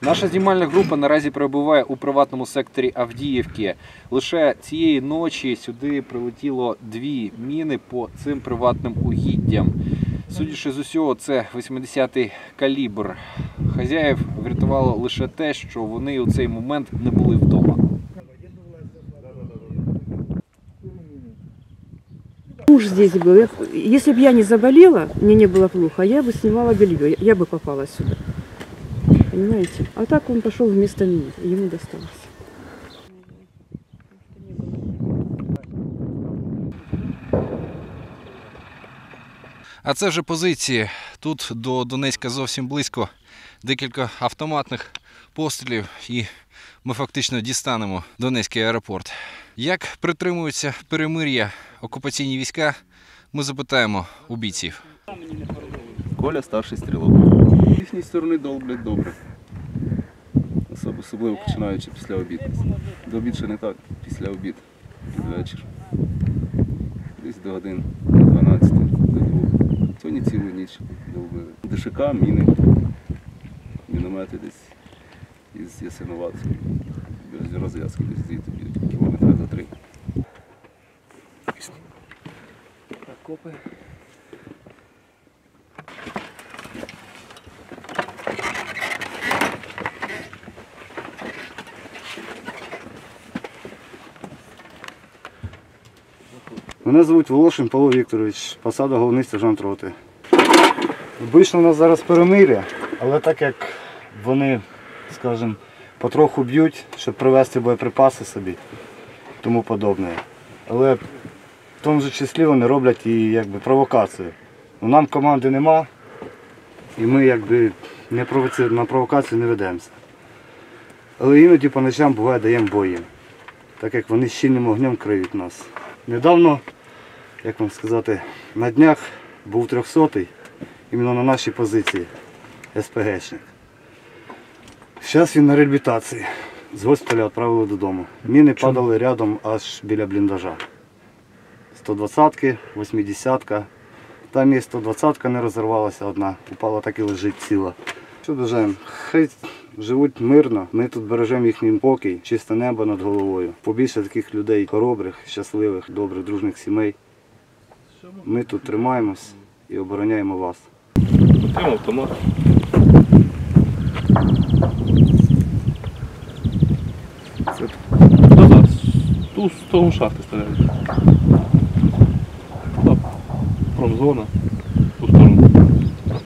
Наша знімальна група наразі перебуває у приватному секторі Авдіївки. Лише цієї ночі сюди прилетіло дві міни по цим приватним угіддям. Судячи з усього, це 80-й калібр. Хазяїв врятувало лише те, що вони у цей момент не були вдома. здесь был. Я- если бы я не заболела, мне не было плохо, я бы снимала белье, я бы попала сюда. Понимаете? А так он пошел вместо меня, и ему досталось. А це вже позиції. Тут до Донецька зовсім близько. Декілька автоматних пострілів, і ми фактично дістанемо Донецький аеропорт. Як притримуються перемир'я окупаційні війська, ми запитаємо у бійців. Коля старший стрілок. З їхньої сторони долблять добре. Особливо починаючи після обіду. До обід ще не так, після обід, під вечір. Десь до годин 12, до 2. Сьогодні цілу ніч долбили. ДШК, міни, міномети десь із Ясиноватської. Без розв'язки десь звідти б'ють, кілометра за три. Копи. Мене звуть Волошин Павло Вікторович, посада головний сержант роти. Обично у нас зараз перемир'я, але так як вони, скажімо, потроху б'ють, щоб привезти боєприпаси собі, тому подобне. Але в тому ж числі вони роблять і якби, провокацію. Ну, нам команди нема, і ми якби не провоці... на провокацію не ведемося. Але іноді по ночам буває даємо бої, так як вони щільним огнем криють нас. Недавно, як вам сказати, на днях був 300-й, іменно на нашій позиції СПГшник. Зараз він на реабілітації. З госпіталя відправили додому. Міни падали рядом аж біля бліндажа. 120-ки, 80-ка. Там є 120-ка не розірвалася одна, упала так і лежить ціла. Що бажаємо? Хай живуть мирно, ми тут бережемо їхній покій, чисте небо над головою. Побільше таких людей хоробрих, щасливих, добрих, дружних сімей. Ми тут тримаємось і обороняємо вас. Отримав автомат. Це назад. Ту з того шахти стріляють. Так, Промзона.